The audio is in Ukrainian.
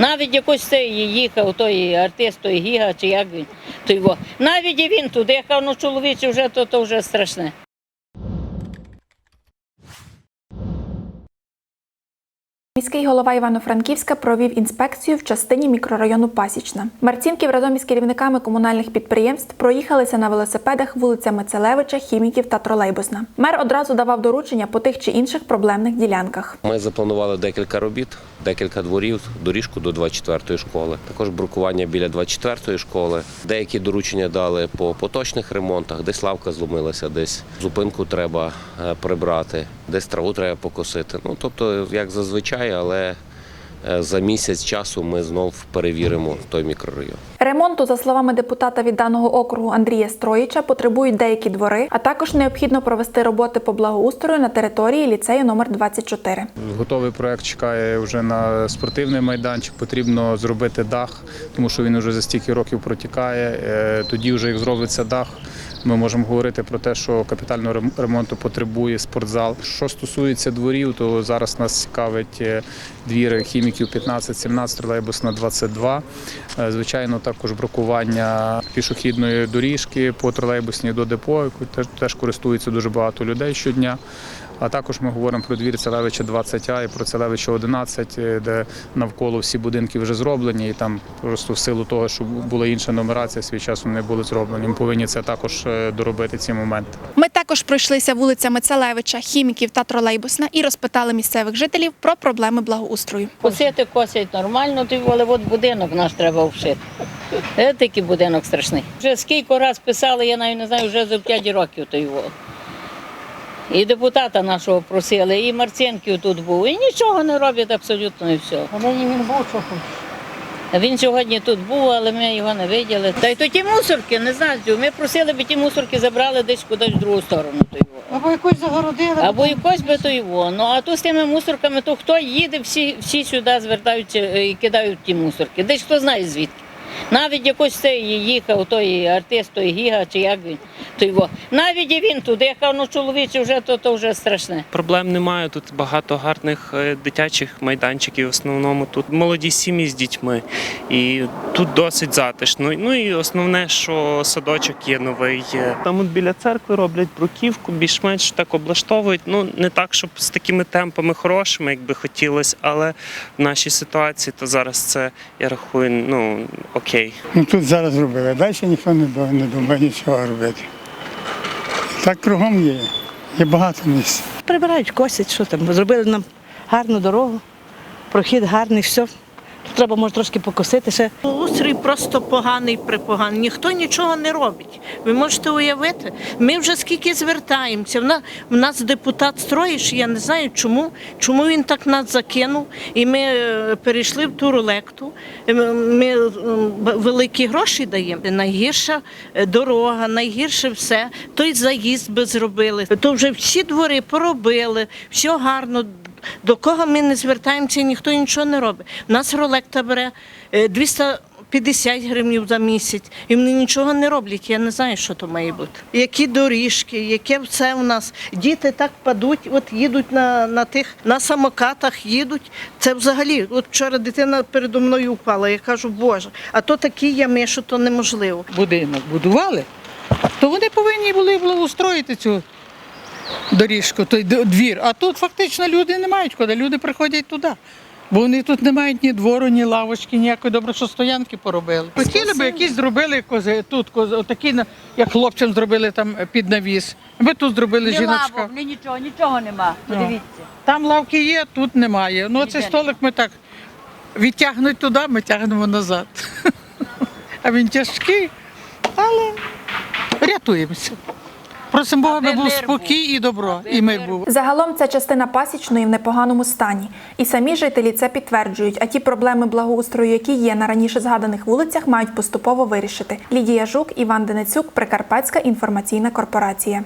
Навіть якось цей їхав, той артист, той гіга, чи як він, той його. Навіть і він туди, я кажу, ну чоловіче, вже то, то вже страшне. Міський голова Івано-Франківська провів інспекцію в частині мікрорайону Пасічна. Марцінків разом із керівниками комунальних підприємств проїхалися на велосипедах вулицями Целевича, Хіміків та Тролейбусна. Мер одразу давав доручення по тих чи інших проблемних ділянках. Ми запланували декілька робіт, декілька дворів, доріжку до 24-ї школи, також брукування біля 24-ї школи. Деякі доручення дали по поточних ремонтах, десь лавка зломилася, десь зупинку треба е, прибрати, десь траву треба покосити. Ну тобто, як зазвичай, але е, за місяць часу ми знов перевіримо той мікрорайон. Ремонту, за словами депутата від даного округу Андрія Строїча, потребують деякі двори, а також необхідно провести роботи по благоустрою на території ліцею номер 24. Готовий проект чекає вже на спортивний майданчик. Потрібно зробити дах, тому що він вже за стільки років протікає. Е, Тоді, вже як зробиться дах, ми можемо говорити про те, що капітального ремонту потребує спортзал. Що стосується дворів, то зараз нас цікавить е, двір хіміків 15-17, тролейбус на 22. Е, Звичайно, також бракування пішохідної доріжки по тролейбусній до депо, яку теж користується дуже багато людей щодня. А також ми говоримо про двір Целевича 20А і про Целевича 11, е, де навколо всі будинки вже зроблені, і там просто в силу того, що була інша нумерація, свій час вони не були зроблені. Ми повинні це також е, доробити ці моменти. Ми також пройшлися вулицями Целевича, Хіміків та Тролейбусна і розпитали місцевих жителів про проблеми благоустрою. Косити косять нормально, й, але от будинок наш треба вшити. Е, такий будинок страшний. Вже скільки раз писали, я навіть не знаю, вже за 5 років то його. І депутата нашого просили, і Марцінків тут був. І нічого не роблять абсолютно і все. Але він був що хоч. Він сьогодні тут був, але ми його не виділи. Та й то ті мусорки, не знаю, ми просили би ті мусорки забрали десь кудись в другу сторону. То його. Або якось загородили. Або якось би то його. Ну а то з тими мусорками, то хто їде, всі, всі сюди звертаються е, і кидають ті мусорки. Десь хто знає звідки. Навіть якось цей їхав, той артист, той гіга, чи як він, то його. Навіть і він туди, я кажу, ну чоловіче, вже то, то вже страшне. Проблем немає. Тут багато гарних е, дитячих майданчиків. В основному тут молоді сім'ї з дітьми, і тут досить затишно. Ну і основне, що садочок є новий. Е, Там от біля церкви роблять бруківку, більш-менш так облаштовують. Ну не так, щоб з такими темпами хорошими, як би хотілося, але в нашій ситуації то зараз це я рахую, ну окей. Ну тут зараз робили, далі ніхто не думає нічого робити. Так кругом є. Є багато місць. Прибирають, косять, що там. Зробили нам гарну дорогу, прохід гарний, все. Треба може трошки покосити ще. Устрій просто поганий припоганий. Ніхто нічого не робить. Ви можете уявити. Ми вже скільки звертаємося. В нас, в нас депутат Строїш, я не знаю, чому, чому він так нас закинув. І ми е, перейшли в ту рулекту. Е, Ми великі гроші даємо. Найгірша е, дорога, найгірше все. Той заїзд би зробили. То вже всі двори поробили, все гарно. До кого ми не звертаємося, ніхто нічого не робить. У нас ролекта бере е, 250 гривень за місяць, і вони нічого не роблять. Я не знаю, що то має бути. Які доріжки, яке все у нас. Діти так падуть, от їдуть на, на тих на самокатах, їдуть. Це взагалі, от вчора дитина передо мною впала. Я кажу, Боже, а то такі ями, що то неможливо. будинок будували, то вони повинні були благоустроїти цю доріжку, той двір. А тут фактично люди не мають куди, люди приходять туди. Бо вони тут не мають ні двору, ні лавочки, ніякої добре, що стоянки поробили. Хотіли б якісь зробили кози, тут кози, отакі, як хлопцям зробили там е, під навіс. Ми тут зробили жіночка. Ні, нічого, нічого нема. Подивіться. Там лавки є, тут немає. Ну, цей столик ми так відтягнуть туди, ми тягнемо назад. А він тяжкий, але рятуємося. Просимо Бога, аби був спокій і добро, і мир був. Загалом ця частина пасічної в непоганому стані. І самі жителі це підтверджують. А ті проблеми благоустрою, які є на раніше згаданих вулицях, мають поступово вирішити. Лідія Жук, Іван Денецюк, Прикарпатська інформаційна корпорація.